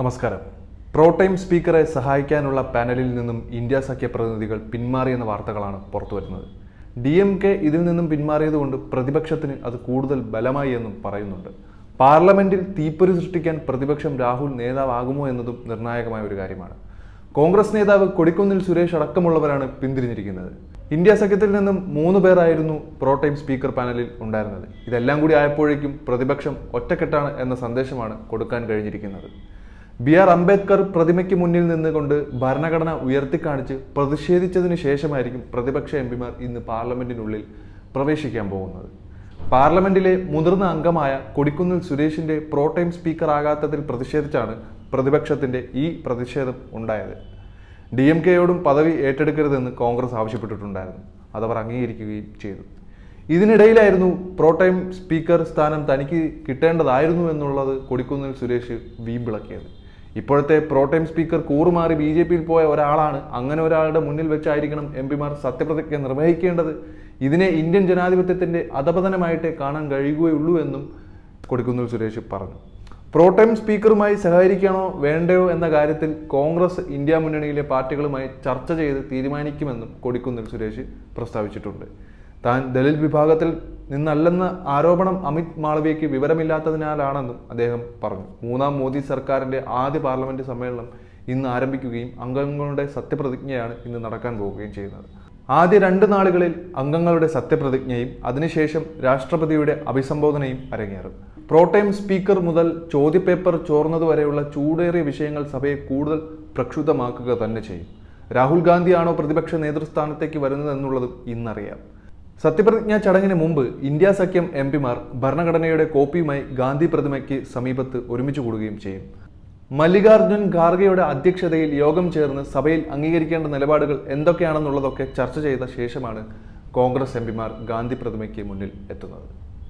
നമസ്കാരം. പ്രോടൈം സ്പീക്കറെ സഹായിക്കാനുള്ള പാനലിൽ നിന്നും ഇന്ത്യ സഖ്യ പ്രതിനിധികൾ പിന്മാറിയെന്ന വാർത്തകളാണ് പുറത്തുവരുന്നത്. ഡി എം കെ ഇതിൽ നിന്നും പിന്മാറിയതുകൊണ്ട് പ്രതിപക്ഷത്തിന് അത് കൂടുതൽ ബലമായി എന്നും പറയുന്നുണ്ട്. പാർലമെന്റിൽ തീപ്പൊരി സൃഷ്ടിക്കാൻ പ്രതിപക്ഷം രാഹുൽ നേതാവാകുമോ എന്നതും നിർണായകമായ ഒരു കാര്യമാണ്. കോൺഗ്രസ് നേതാവ് കൊടിക്കുന്നിൽ സുരേഷ് അടക്കമുള്ളവരാണ് പിന്തിരിഞ്ഞിരിക്കുന്നത്. ഇന്ത്യ സഖ്യത്തിൽ നിന്നും മൂന്ന് പേരായിരുന്നു പ്രോടൈം സ്പീക്കർ പാനലിൽ ഉണ്ടായിരുന്നത്. ഇതെല്ലാം കൂടി ആയപ്പോഴേക്കും പ്രതിപക്ഷം ഒറ്റക്കെട്ടാണ് എന്ന സന്ദേശമാണ് കൊടുക്കാൻ കഴിഞ്ഞിരിക്കുന്നത്. ബി ആർ അംബേദ്കർ പ്രതിമയ്ക്ക് മുന്നിൽ നിന്നുകൊണ്ട് ഭരണഘടന ഉയർത്തിക്കാണിച്ച് പ്രതിഷേധിച്ചതിന് ശേഷമായിരിക്കും പ്രതിപക്ഷ എം പിമാർ ഇന്ന് പാർലമെന്റിനുള്ളിൽ പ്രവേശിക്കാൻ പോകുന്നത്. പാർലമെന്റിലെ മുതിർന്ന അംഗമായ കൊടിക്കുന്നിൽ സുരേഷിന്റെ പ്രോടൈം സ്പീക്കർ ആകാത്തതിൽ പ്രതിഷേധിച്ചാണ് പ്രതിപക്ഷത്തിന്റെ ഈ പ്രതിഷേധം ഉണ്ടായത്. ഡി എം കെയോടും പദവി ഏറ്റെടുക്കരുതെന്ന് കോൺഗ്രസ് ആവശ്യപ്പെട്ടിട്ടുണ്ടായിരുന്നു. അതവർ അംഗീകരിക്കുകയും ചെയ്തു. ഇതിനിടയിലായിരുന്നു പ്രോടൈം സ്പീക്കർ സ്ഥാനം തനിക്ക് കിട്ടേണ്ടതായിരുന്നു എന്നുള്ളത് കൊടിക്കുന്നിൽ സുരേഷ് വീമ്പിളക്കിയത്. ഇപ്പോഴത്തെ പ്രോട്ടൈം സ്പീക്കർ കൂറുമാറി ബി ജെ പിയിൽ പോയ ഒരാളാണ് അങ്ങനെ ഒരാളുടെ മുന്നിൽ വെച്ചായിരിക്കണം എം പിമാർ സത്യപ്രതിജ്ഞ നിർവഹിക്കേണ്ടത്. ഇതിനെ ഇന്ത്യൻ ജനാധിപത്യത്തിന്റെ അധപതനമായിട്ടേ കാണാൻ കഴിയുകയുള്ളൂ എന്നും കൊടിക്കുന്നിൽ സുരേഷ് പറഞ്ഞു. പ്രോട്ടൈം സ്പീക്കറുമായി സഹകരിക്കണോ വേണ്ടയോ എന്ന കാര്യത്തിൽ കോൺഗ്രസ് ഇന്ത്യ മുന്നണിയിലെ പാർട്ടികളുമായി ചർച്ച ചെയ്ത് തീരുമാനിക്കുമെന്നും കൊടിക്കുന്നിൽ സുരേഷ് പ്രസ്താവിച്ചിട്ടുണ്ട്. താൻ ദളിത് വിഭാഗത്തിൽ നിന്നല്ലെന്ന ആരോപണം അമിത് മാളവിയയ്ക്ക് വിവരമില്ലാത്തതിനാലാണെന്നും അദ്ദേഹം പറഞ്ഞു. മൂന്നാം മോദി സർക്കാരിന്റെ ആദ്യ പാർലമെന്റ് സമ്മേളനം ഇന്ന് ആരംഭിക്കുകയും അംഗങ്ങളുടെ സത്യപ്രതിജ്ഞയാണ് ഇന്ന് നടക്കാൻ പോവുകയും ചെയ്യുന്നത്. ആദ്യ രണ്ട് നാളുകളിൽ അംഗങ്ങളുടെ സത്യപ്രതിജ്ഞയും അതിനുശേഷം രാഷ്ട്രപതിയുടെ അഭിസംബോധനയും അരങ്ങേറും. പ്രോട്ടൈം സ്പീക്കർ മുതൽ ചോദ്യപേപ്പർ ചോർന്നതുവരെയുള്ള ചൂടേറിയ വിഷയങ്ങൾ സഭയെ കൂടുതൽ പ്രക്ഷുബ്ധമാക്കുക തന്നെ ചെയ്യും. രാഹുൽ ഗാന്ധിയാണോ പ്രതിപക്ഷ നേതൃസ്ഥാനത്തേക്ക് വരുന്നതെന്നുള്ളതും ഇന്നറിയാം. സത്യപ്രതിജ്ഞാ ചടങ്ങിന് മുമ്പ് ഇന്ത്യ സഖ്യം എം പിമാർ ഭരണഘടനയുടെ കോപ്പിയുമായി ഗാന്ധി പ്രതിമയ്ക്ക് സമീപത്ത് ഒരുമിച്ച് കൂടുകയും ചെയ്യും. മല്ലികാർജുൻ ഖാർഗെയുടെ അധ്യക്ഷതയിൽ യോഗം ചേർന്ന് സഭയിൽ അംഗീകരിക്കേണ്ട നിലപാടുകൾ എന്തൊക്കെയാണെന്നുള്ളതൊക്കെ ചർച്ച ചെയ്ത ശേഷമാണ് കോൺഗ്രസ് എം ഗാന്ധി പ്രതിമയ്ക്ക് മുന്നിൽ എത്തുന്നത്.